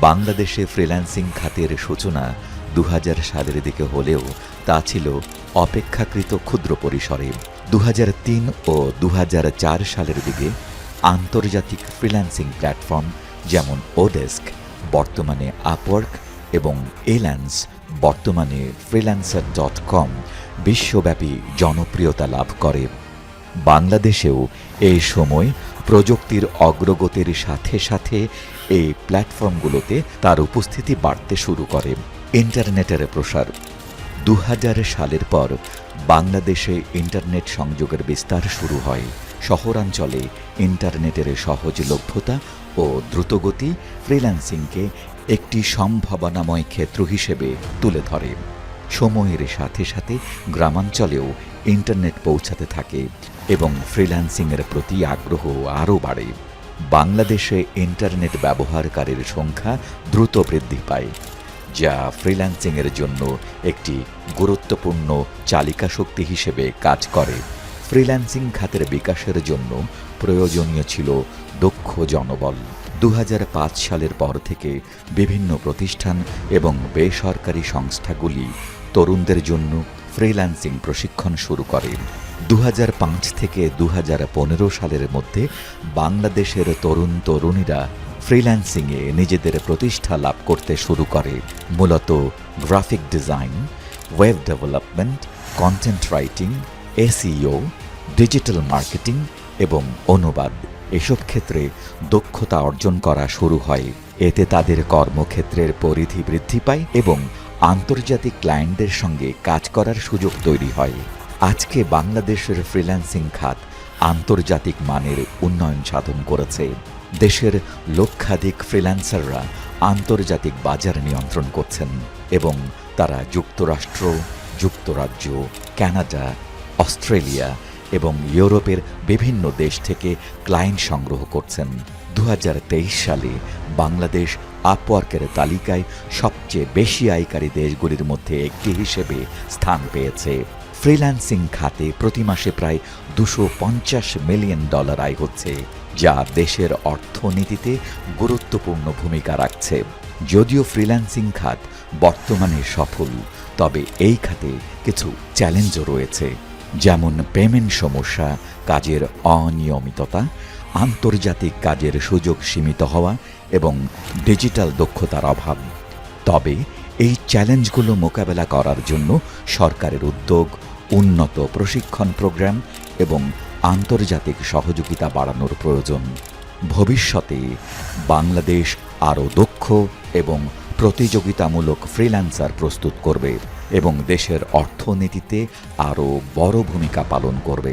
বাংলাদেশে ফ্রিল্যান্সিং খাতের সূচনা দু হাজার সালের দিকে হলেও তা ছিল অপেক্ষাকৃত ক্ষুদ্র পরিসরে। দু হাজার তিন ও দু হাজার চার সালের দিকে আন্তর্জাতিক ফ্রিল্যান্সিং প্ল্যাটফর্ম যেমন ওডেস্ক বর্তমানে আপওয়ার্ক এবং এল্যান্স বর্তমানে ফ্রিল্যান্সার ডট কম বিশ্বব্যাপী জনপ্রিয়তা লাভ করে। বাংলাদেশেও এই সময় প্রযুক্তির অগ্রগতির সাথে সাথে এই প্ল্যাটফর্মগুলোতে তার উপস্থিতি বাড়তে শুরু করে। ইন্টারনেটের প্রসার। দু হাজার সালের পর বাংলাদেশে ইন্টারনেট সংযোগের বিস্তার শুরু হয়। শহরাঞ্চলে ইন্টারনেটের সহজলভ্যতা ও দ্রুতগতি ফ্রিল্যান্সিংকে একটি সম্ভাবনাময় ক্ষেত্র হিসেবে তুলে ধরে। সময়ের সাথে সাথে গ্রামাঞ্চলেও ইন্টারনেট পৌঁছাতে থাকে। এবং ফ্রিল্যান্সিংয়ের প্রতি আগ্রহ আরও বাড়ে, বাংলাদেশে ইন্টারনেট ব্যবহারকারীর সংখ্যা দ্রুত বৃদ্ধি পায়, যা ফ্রিল্যান্সিংয়ের জন্য একটি গুরুত্বপূর্ণ চালিকা শক্তি হিসেবে কাজ করে। ফ্রিল্যান্সিং খাতের বিকাশের জন্য প্রয়োজনীয় ছিল দক্ষ জনবল। দু হাজার পাঁচ সালের পর থেকে বিভিন্ন প্রতিষ্ঠান এবং বেসরকারি সংস্থাগুলি তরুণদের জন্য ফ্রিল্যান্সিং প্রশিক্ষণ শুরু করে। দু থেকে দু হাজার পনেরো সালের মধ্যে বাংলাদেশের তরুণ তরুণীরা ফ্রিল্যান্সিংয়ে নিজেদের প্রতিষ্ঠা লাভ করতে শুরু করে। মূলত graphic design web development content writing SEO digital marketing এবং অনুবাদ এসব ক্ষেত্রে দক্ষতা অর্জন করা শুরু হয়। এতে তাদের কর্মক্ষেত্রের পরিধি বৃদ্ধি পায় এবং আন্তর্জাতিক ক্লায়েন্টদের সঙ্গে কাজ করার সুযোগ তৈরি হয়। আজকে বাংলাদেশের ফ্রিল্যান্সিং খাত আন্তর্জাতিক মানের উন্নয়ন সাধন করেছে। দেশের লক্ষাধিক ফ্রিল্যান্সাররা আন্তর্জাতিক বাজার নিয়ন্ত্রণ করছেন এবং তারা যুক্তরাষ্ট্র, যুক্তরাজ্য, কানাডা, অস্ট্রেলিয়া এবং ইউরোপের বিভিন্ন দেশ থেকে ক্লায়েন্ট সংগ্রহ করছেন। দু হাজার তেইশ সালে বাংলাদেশ আপওয়ার্কের তালিকায় সবচেয়ে বেশি আয়কারী দেশগুলির মধ্যে একটি হিসেবে স্থান পেয়েছে। ফ্রিল্যান্সিং খাতে প্রতি মাসে প্রায় দুশো মিলিয়ন ডলার আয় হচ্ছে, যা দেশের অর্থনীতিতে গুরুত্বপূর্ণ ভূমিকা রাখছে। যদিও ফ্রিল্যান্সিং খাত বর্তমানে সফল, তবে এই খাতে কিছু চ্যালেঞ্জও রয়েছে, যেমন পেমেন্ট সমস্যা, কাজের অনিয়মিততা আন্তর্জাতিক কাজের সুযোগ সীমিত হওয়া এবং ডিজিটাল দক্ষতার অভাব। তবে এই চ্যালেঞ্জগুলো মোকাবেলা করার জন্য সরকারের উদ্যোগ, উন্নত প্রশিক্ষণ প্রোগ্রাম এবং আন্তর্জাতিক সহযোগিতা বাড়ানোর প্রয়োজন। ভবিষ্যতে বাংলাদেশ আরও দক্ষ এবং প্রতিযোগিতামূলক ফ্রিল্যান্সার প্রস্তুত করবে এবং দেশের অর্থনীতিতে আরও বড় ভূমিকা পালন করবে।